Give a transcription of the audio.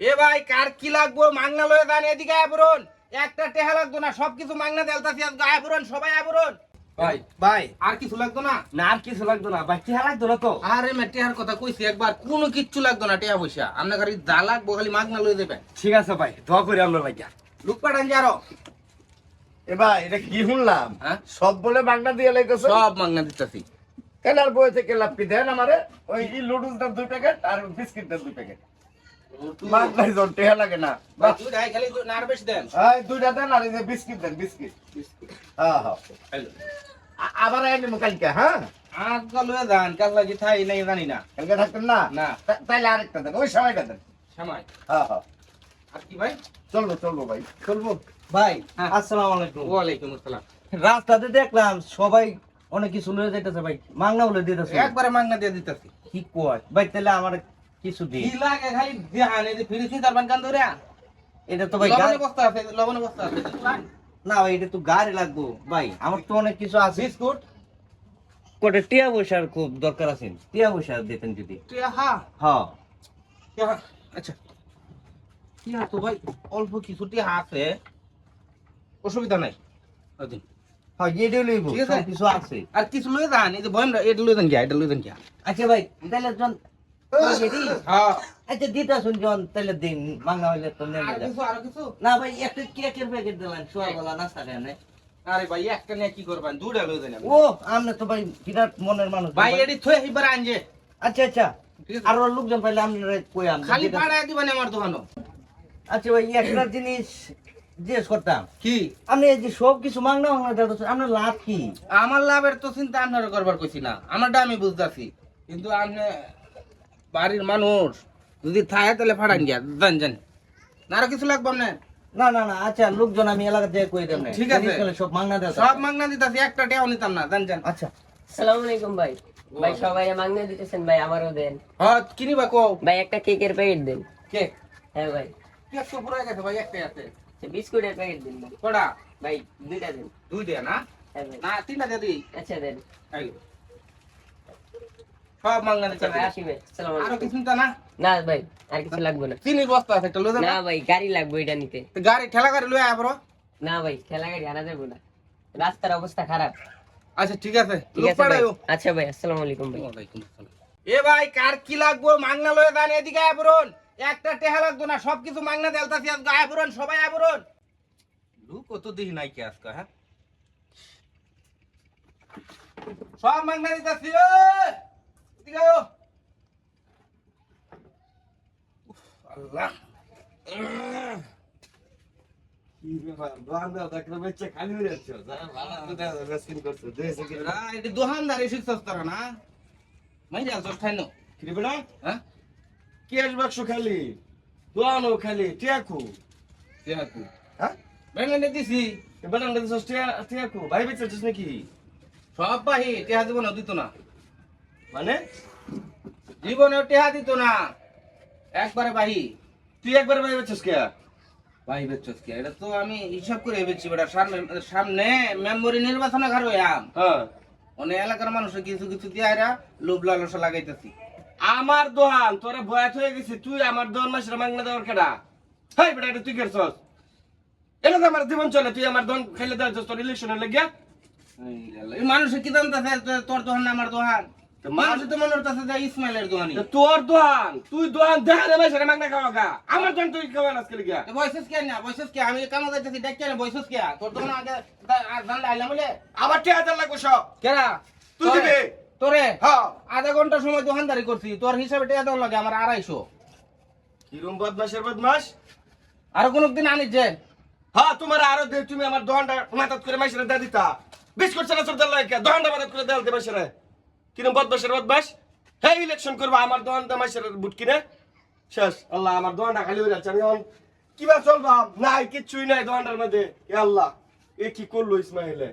এ ভাই কার কি লাগবো? মাংনা লয়ে দান এদিকে আবরণ। একটা টেহা লাগতো না সবকিছু মাংনা দেলতাছি আজকে। আবরণ সবাই আবরণ। ভাই ভাই। আর কিছু লাগতো না? না আর কিছু লাগতো না। ভাই টিহা লাগতো না তো? আরে মে টেহার কথা কইছি একবার কোনো কিচ্ছু লাগতো না টেহা পয়সা। খালি যা লাগবো খালি মাগনা লয়ে দেবেন। ঠিক আছে ভাই দোয়া করি আমরা ভাইয়া লুক পাঠান যে আরও। এবার এটা কি শুনলাম? হ্যাঁ? সব বলে বাংলা দিয়ে সব মাগনা দিতেছি। কেনার বই থেকে লাপি দেন আমারে। ওই লুডুস দুই প্যাকেট আর বিস্কিট দুই প্যাকেট। বাংলায় জন টেহা লাগে না। বাহ, তুই যাই খালি নার বেশি দেন। এই দুইটা দেন আর বিস্কিট দেন বিস্কিট। হ্যাঁ হ্যাঁ আবার আইনি কালকে হ্যাঁ আজকাল যান কাল লাগি থাই নাই জানি না। কালকে থাকতেন না? না। তাইলে আরেকটা দেন ওই সময়টা দেন। সময় হ্যাঁ হ্যাঁ আর কি ভাই? চলবো চলবো ভাই চলবো। ভাই হ্যাঁ। আসসালামু আলাইকুম। ওয়ালাইকুম আসসালাম। রাস্তাতে দেখলাম সবাই অনেক কিছু লয়ে যাইতেছে ভাই মাংনা বলে দিতেছে। একবারে মাগনা দিয়ে দিতেছি। কি কয়? ভাই তাহলে আমার কিছু দি কি লাগে খালি দেহান যে ফিরিছি তার বান কান ধরে এটা তো ভাই লবণে বস্তা আছে লবণে বস্তা আছে। না ভাই এটা তো গাড়ি লাগবো। ভাই আমার তো অনেক কিছু আছে। বিস্কুট? কোটে টিয়া পয়সার খুব দরকার আছে। টিয়া পয়সা দিতেন যদি। হ্যাঁ হ্যাঁ আচ্ছা। টিয়া তো ভাই অল্প কিছু টিয়া আছে। অসুবিধা নাই। ওদিন হ্যাঁ এটা লইব কিছু আছে। আর কিছু লয়ে যান এই যে বয়ন এটা লয়ে যান গিয়া এটা লয়ে যান গিয়া। আচ্ছা ভাই তাহলে আচ্ছা দিতা শুন তাহলে দিন হইলে তো নেমে আর যা কিছু আর কিছু? না ভাই একটা কেকের প্যাকেট দিলেন সোয়াবেলা নাস্তা দেন আরে ভাই একটা নিয়ে কি করবেন? দুটা ও আপনি তো ভাই বিরাট মনের মানুষ ভাই এডি থই এবার আনজে আচ্ছা আচ্ছা। আর লোকজন পাইলে কই আন খালি পাড়ায় দিবেন আমার আচ্ছা ভাই একটা জিনিস জিজ্ঞেস করতাম। কি? আপনি এই যে সব কিছু মাংনা মাংনা আপনার লাভ কি? আমার লাভের তো চিন্তা আপনার করবার কইছি না। আমারটা আমি বুঝতেছি। কিন্তু আপনি বাড়ির মানুষ। যদি থাকে তাহলে ফাড়ান গিয়া জান জান না আরও কিছু লাগবে আপনার? না না না আচ্ছা লোকজন আমি এলাকা থেকে কই দেন ঠিক আছে। সব মাংনা সব দিতাছি একটা টেও নিতাম না। জান জান আচ্ছা। আসসালামু আলাইকুম ভাই। ভাই সবাই মাংনা দিতেছেন ভাই আমারও দেন। হ্যাঁ কিনিবা কো ভাই একটা কেকের প্যাকেট দেন। কে? হ্যাঁ ভাই। কেক তো পুরো গেছে ভাই একটাই আছে। আচ্ছা, বিস্কুটের প্যাকেট দিন ভাই। কটা? ভাই দুইটা দেন। দুই দে না? হ্যাঁ না তিনটা দিই। আচ্ছা দেন। সব মাগনা আসি ভাই। আসসালামু আরও কিছু নিতা না? না ভাই আর কিছু লাগবে না। চিনির বস্তা আছে একটা লয়ে যান না ভাই গাড়ি লাগবে এটা নিতে। তো গাড়ি ঠেলা গাড়ি লয়ে আয় বড় না ভাই খেলা গাড়ি আনা যাবে না। রাস্তার অবস্থা খারাপ। আচ্ছা ঠিক আছে। আচ্ছা ভাই আসসালামু আলাইকুম ভাই। এ ভাই কার কি লাগবো? মাংনা লয়ে দান এদিকে আবরণ একটা টেহা লাগতো না সবকিছু মাংনা দেলতাছি আজকে আবরণ সবাই আবরণ লুক কত দিহি নাই কি আজকে হ্যাঁ? সব মাংনা দিতাছি ও আল্লাহ। উম, এরা এটি দোকানদারি শিখছস তোরা না? মাইরা আলছস ঠাইনো হ্যাঁ? ক্যাশ বাক্স খালি দোয়ানো খালি টিয়াকু দেখাকু হ্যাঁ? বেঙ্গলে দিছি। আমরা দিছস টিয়াকু ভাই বেচছিস নাকি? সব বাহি টেহা জীবনে দিত না। মানে? জীবনে টেহা দিত না। একবারে বাহি। তুই একবার ভাই বেচছিস কে বাহি বেচছস কে এটা তো আমি হিসাব করে বেচছি বেটা। সামনে সামনে মেম্বরি নির্বাচনে ঘর হইয়াম হ্যাঁ। অনেক এলাকার মানুষের কিছু কিছু দিয়ারা লোভ লালসা লাগাইতেছি। আমার দোহান তোরা বয়াত হয়ে গেছে। তুই আমার দোহান মাসের মাংনা দেওয়ার কেডা? হাই বেটা এটা তুই করছস এটা তো আমার জীবন চলে। তুই আমার দোহান খাইলে দেওয়া তোর ইলেকশনে লেগে মানুষের কি দাম তোর দোহান না আমার দোহান। তোর তুই দোহান দেখা রে মাসের খাওয়া গা। আমার দোহান তুই খাওয়া আজকে লেগে। বয়সেস কে না? বয়সেস কে আমি কামা যাইতেছি? দেখকে না বয়সস কে তোর দোকান আগে জানলে আইলাম বলে আবার টিয়া হাজার লাগবো সব। কেরা? তুই দিবি? তোরে? হ্যাঁ। আধা ঘণ্টা সময় দোকানদারি করছি তোর হিসাবে টেয়া দেওয়া লাগে আমার আড়াইশো। কিরম বদমাসের বদমাস আর কোন দিন আনিস যে? হ্যাঁ তোমার আরও দে তুমি আমার মাথাত করে মাসের দে দিতা। বিস্কুট দেওয়া লাগে। দোহানটা মাথাত করে দেওয়া দে মাসের কিরম বদমাসের বদমাস হ্যাঁ ইলেকশন করব, আমার দোয়ান দামাইসের বুট কিনে। শেষ, আল্লাহ, আমার দোহানটা খালি হয়ে যাচ্ছে। আমি এখন কিবা চলবাম নাই, কিচ্ছুই নাই দোয়ানটার মধ্যে। এ আল্লাহ, এ কি করল ইসমাইলে?